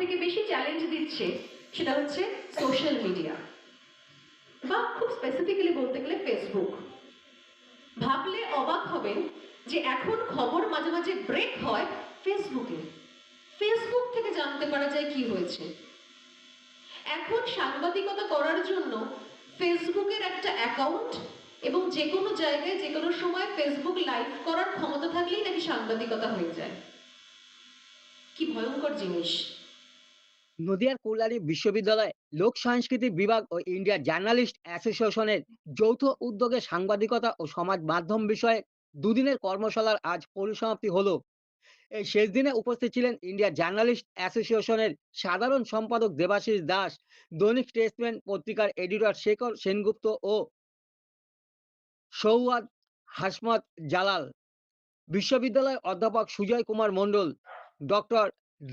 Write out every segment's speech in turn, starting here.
থেকে বেশি চ্যালেঞ্জ দিচ্ছে সেটা হচ্ছে সোশ্যাল মিডিয়া বা খুব স্পেসিফিক্যালি বলতে গেলে ফেসবুক ভাবলে অবাক হবেন যে এখন খবর মাঝে মাঝে ব্রেক হয় ফেসবুকে ফেসবুক থেকে জানতে পারা যায় কি হয়েছে। এখন সাংবাদিকতা করার জন্য ফেসবুকের একটা অ্যাকাউন্ট এবং যে কোনো জায়গায় যে কোনো সময় ফেসবুক লাইভ করার ক্ষমতা থাকলেই নাকি সাংবাদিকতা হয়ে যায়। কি ভয়ঙ্কর জিনিস। নদিয়ার কল্যাণী বিশ্ববিদ্যালয় লোক সংস্কৃতি বিভাগ ও ইন্ডিয়া জার্নালিস্ট অ্যাসোসিয়েশনের যৌথ উদ্যোগে সাংবাদিকতা ও সমাজ মাধ্যম বিষয়ে দুদিনের কর্মশালার আজ পরিসমাপ্তি হলো। এই শেষ দিনে উপস্থিত ছিলেন ইন্ডিয়া জার্নালিস্ট অ্যাসোসিয়েশনের সাধারণ সম্পাদক দেবাশিস দাস, দৈনিক স্টেটসম্যান পত্রিকার এডিটর শেখর সেনগুপ্ত ও সৌয়াদ হাসমত জালাল, বিশ্ববিদ্যালয়ের অধ্যাপক সুজয় কুমার মণ্ডল, ডক্টর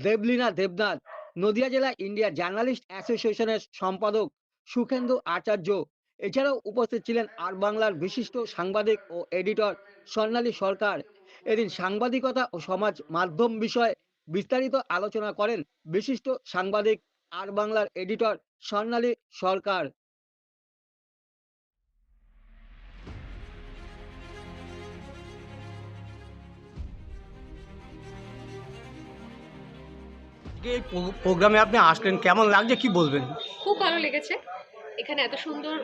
দেবলীনা দেবনাথ নদিয়া জেলা ইন্ডিয়া জার্নালিস্ট অ্যাসোসিয়েশনের সম্পাদক সুখেন্দু আচার্য। এছাড়াও উপস্থিত ছিলেন আর বাংলার বিশিষ্ট সাংবাদিক ও এডিটর স্বর্ণালী সরকার। এদিন সাংবাদিকতা ও সমাজ মাধ্যম বিষয়ে বিস্তারিত আলোচনা করেন বিশিষ্ট সাংবাদিক আর বাংলার এডিটর স্বর্ণালী সরকার। আজকে এই প্রো- প্রোগ্রামে আপনি আসলেন কেমন লাগছে কি বলবেন? খুব ভালো লেগেছে। এখানে এত সুন্দর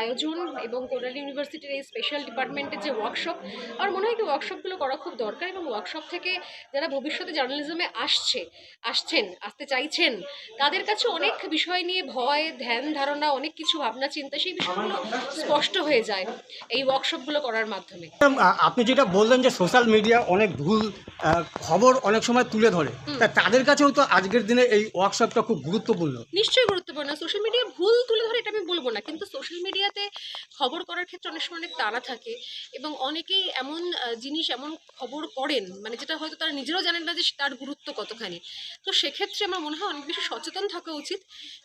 আয়োজন এবং কোরাল ইউনিভার্সিটির এই স্পেশাল ডিপার্টমেন্টের যে ওয়ার্কশপ আমার মনে হয় কি ওয়ার্কশপগুলো করা খুব দরকার এবং ওয়ার্কশপ থেকে যারা ভবিষ্যতে জার্নালিজমে আসছে আসছেন আসতে চাইছেন তাদের কাছে অনেক বিষয় নিয়ে ভয় ধ্যান ধারণা অনেক কিছু ভাবনা চিন্তা সেই বিষয়গুলো স্পষ্ট হয়ে যায় এই ওয়ার্কশপগুলো করার মাধ্যমে। আপনি যেটা বললেন যে সোশ্যাল মিডিয়া অনেক ভুল খবর অনেক সময় তুলে ধরে তা তাদের কাছেও তো আজকের দিনে এই ওয়ার্কশপটা খুব গুরুত্বপূর্ণ। নিশ্চয়ই গুরুত্বপূর্ণ। সোশ্যাল মিডিয়া ভুল তুলে ধরে এটা আমি বলব না কিন্তু সোশ্যাল মিডিয়াতে খবর করার ক্ষেত্রে অনেক সময় অনেক তাড়া থাকে এবং অনেকেই এমন জিনিস এমন খবর করেন মানে যেটা হয়তো তারা নিজেরাও জানেন না যে তার গুরুত্ব কতখানি। তো সেক্ষেত্রে আমার মনে হয় অনেক বেশি সচেতন থাকা উচিত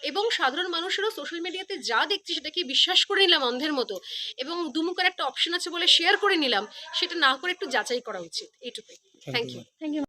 এবং সাধারণ মানুষেরও সোশ্যাল মিডিয়াতে যা দেখছি সেটাকে বিশ্বাস করে নিলাম অন্ধের মতো এবং দুমুখের একটা অপশন আছে বলে শেয়ার করে নিলাম সেটা না করে একটু যাচাই করা উচিত এইটুকুই। Thank you thank you